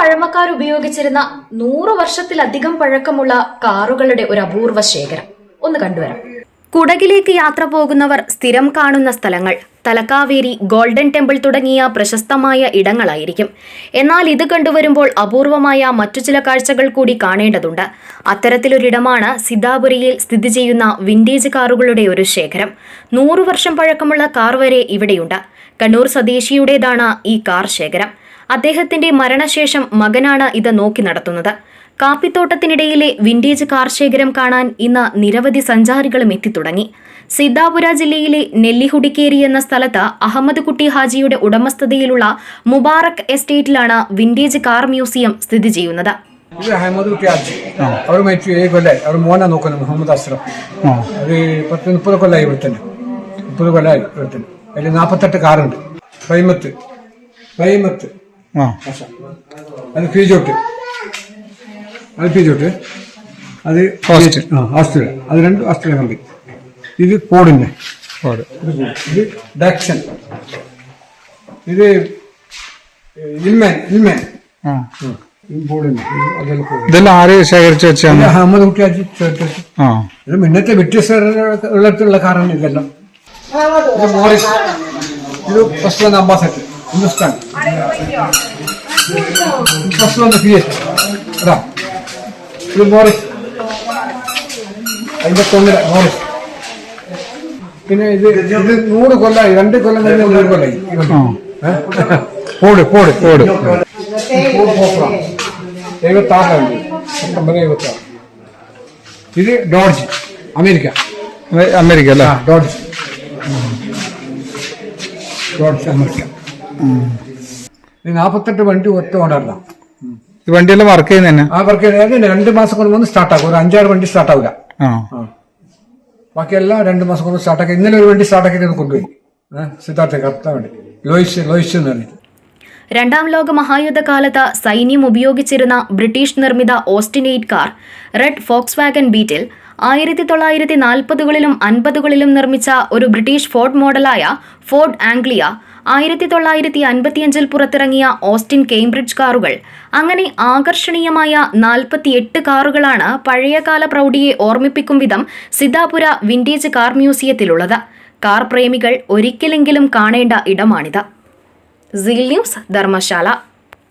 പഴമക്കാർ ഉപയോഗിച്ചിരുന്ന നൂറു വർഷത്തിലധികം പഴക്കമുള്ള കാറുകളുടെ ഒരു അപൂർവ ശേഖരം. ഒന്ന് കണ്ടുവരാം. കുടകിലേക്ക് യാത്ര പോകുന്നവർ സ്ഥിരം കാണുന്ന സ്ഥലങ്ങൾ. തലക്കാവേരി ഗോൾഡൻ ടെമ്പിൾ തുടങ്ങിയ പ്രശസ്തമായ ഇടങ്ങളായിരിക്കും. എന്നാൽ ഇത് കണ്ടുവരുമ്പോൾ അപൂർവമായ മറ്റു ചില കാഴ്ചകൾ കൂടി കാണേണ്ടതുണ്ട്. അത്തരത്തിലൊരിടമാണ് സിതാപുരിയിൽ സ്ഥിതി ചെയ്യുന്ന വിന്റേജ് കാറുകളുടെ ഒരു ശേഖരം. നൂറു വർഷം പഴക്കമുള്ള കാർ വരെ ഇവിടെയുണ്ട്. കണ്ണൂർ സ്വദേശിയുടേതാണ് ഈ കാർ ശേഖരം. അദ്ദേഹത്തിന്റെ മരണശേഷം മകനാണ് ഇത് നോക്കി നടത്തുന്നത്. കാപ്പിത്തോട്ടത്തിനിടയിലെ വിന്റേജ് കാർ ശേഖരം കാണാൻ ഇന്ന് നിരവധി സഞ്ചാരികളും എത്തിത്തുടങ്ങി സിദ്ധാപുര ജില്ലയിലെ നെല്ലിഹുടിക്കേരി എന്ന സ്ഥലത്ത് അഹമ്മദ് കുട്ടി ഹാജിയുടെ ഉടമസ്ഥതയിലുള്ള മുബാറക് എസ്റ്റേറ്റിലാണ് വിന്റേജ് കാർ മ്യൂസിയം സ്ഥിതി ചെയ്യുന്നത്. ഇത് അഹമ്മദ് കുട്ടി ആജി അവർ മരിച്ചു. ഏഴ് കൊല്ലായി. അവർ മോനെ മുഹമ്മദ് അസ്രം അത് പത്ത് മുപ്പത് കൊല്ലായി ഇവിടെ തന്നെ. മുപ്പത് കൊല്ലായി ഇവിടെ തന്നെ. അതിൽ നാൽപ്പത്തെട്ട് കാറുണ്ട്. ആ. അത് ഫീജോട്ട് അത് ഫീജോട്ട് അത് ഹോസ്റ്റ്. ആ ഓസ്ട്രേലിയ അത് രണ്ട് ഓസ്ട്രേലിയ കമ്പനി ഇത് പോട്. ഇത് ഡാക്ഷൻ ഇത് ഇൽമാൻ ഇൽമാൻ. ആ. ഫോർഡ് ഇതെല്ലാം ആര് ശേഖരിച്ചു വെച്ചാണ്? ഇത് അഹമ്മദ് കുട്ടി ആജി ചേർത്ത് ആ. ഇത് മുന്നത്തെ വ്യത്യസ്തമുള്ള കാറാണ് ഇതെല്ലാം. ഇത് മോറിസ്. ഇത് ഫസ്റ്റ് അംബാസഡർ പി എസ് അതാ ഇത് മോറിസ് അതിന്റെ തൊണ്ടില മോറിസ് പിന്നെ ഇത് ഇത് നൂറ് കൊല്ലായി രണ്ട് കൊല്ലം കഴിഞ്ഞ നൂറ് കൊല്ലായി? പോട് പോട് പോട്. എഴുപത്തി ആറിലാണ് പത്തൊമ്പത് എഴുപത്തി ഇത് ഡോഡ്ജ് അമേരിക്ക. അമേരിക്ക അല്ലേ? Dodge Dodge America. നാൽപ്പത്തെട്ട് വണ്ടി ഒറ്റ ഓണറില്ല ഈ വണ്ടിയെല്ലാം വർക്ക് ചെയ്യുന്ന തന്നെ ആ വർക്ക് ചെയ്യുന്ന രണ്ട് മാസം കൊണ്ട് വന്ന് സ്റ്റാർട്ടാക്കും ഒരു അഞ്ചാറ് വണ്ടി സ്റ്റാർട്ടാവില്ല ആ. ബാക്കിയെല്ലാം രണ്ട് മാസം കൊണ്ട് സ്റ്റാർട്ട് സ്റ്റാർട്ടാക്കി ഇന്നലെ ഒരു വണ്ടി സ്റ്റാർട്ടാക്കി കൊണ്ടുപോയി. ഏഹ് സിദ്ധാർത്ഥ കറുത്ത വണ്ടി. ലോയിസ് ലോയിസ് എന്ന് പറഞ്ഞിട്ട്. രണ്ടാം ലോക മഹായുദ്ധകാലത്ത് സൈന്യം ഉപയോഗിച്ചിരുന്ന ബ്രിട്ടീഷ് നിർമ്മിത ഓസ്റ്റിനേറ്റ് eight car red Volkswagen Beetle ആയിരത്തി തൊള്ളായിരത്തി നാൽപ്പതുകളിലും അൻപതുകളിലും നിർമ്മിച്ച ഒരു ബ്രിട്ടീഷ് ഫോർഡ് മോഡലായ ഫോർഡ് ആംഗ്ലിയ ആയിരത്തി തൊള്ളായിരത്തി അൻപത്തിയഞ്ചിൽ പുറത്തിറങ്ങിയ ഓസ്റ്റിൻ കേംബ്രിഡ്ജ് കാറുകൾ. അങ്ങനെ ആകർഷണീയമായ നാൽപ്പത്തിയെട്ട് കാറുകളാണ് പഴയകാല പ്രൗഢിയെ ഓർമ്മിപ്പിക്കും വിധം സിദാപുര വിന്റേജ് കാർ മ്യൂസിയത്തിലുള്ളത്. കാർ പ്രേമികൾ ഒരിക്കലെങ്കിലും കാണേണ്ട ഇടമാണിത്. Seal news Dharamshala.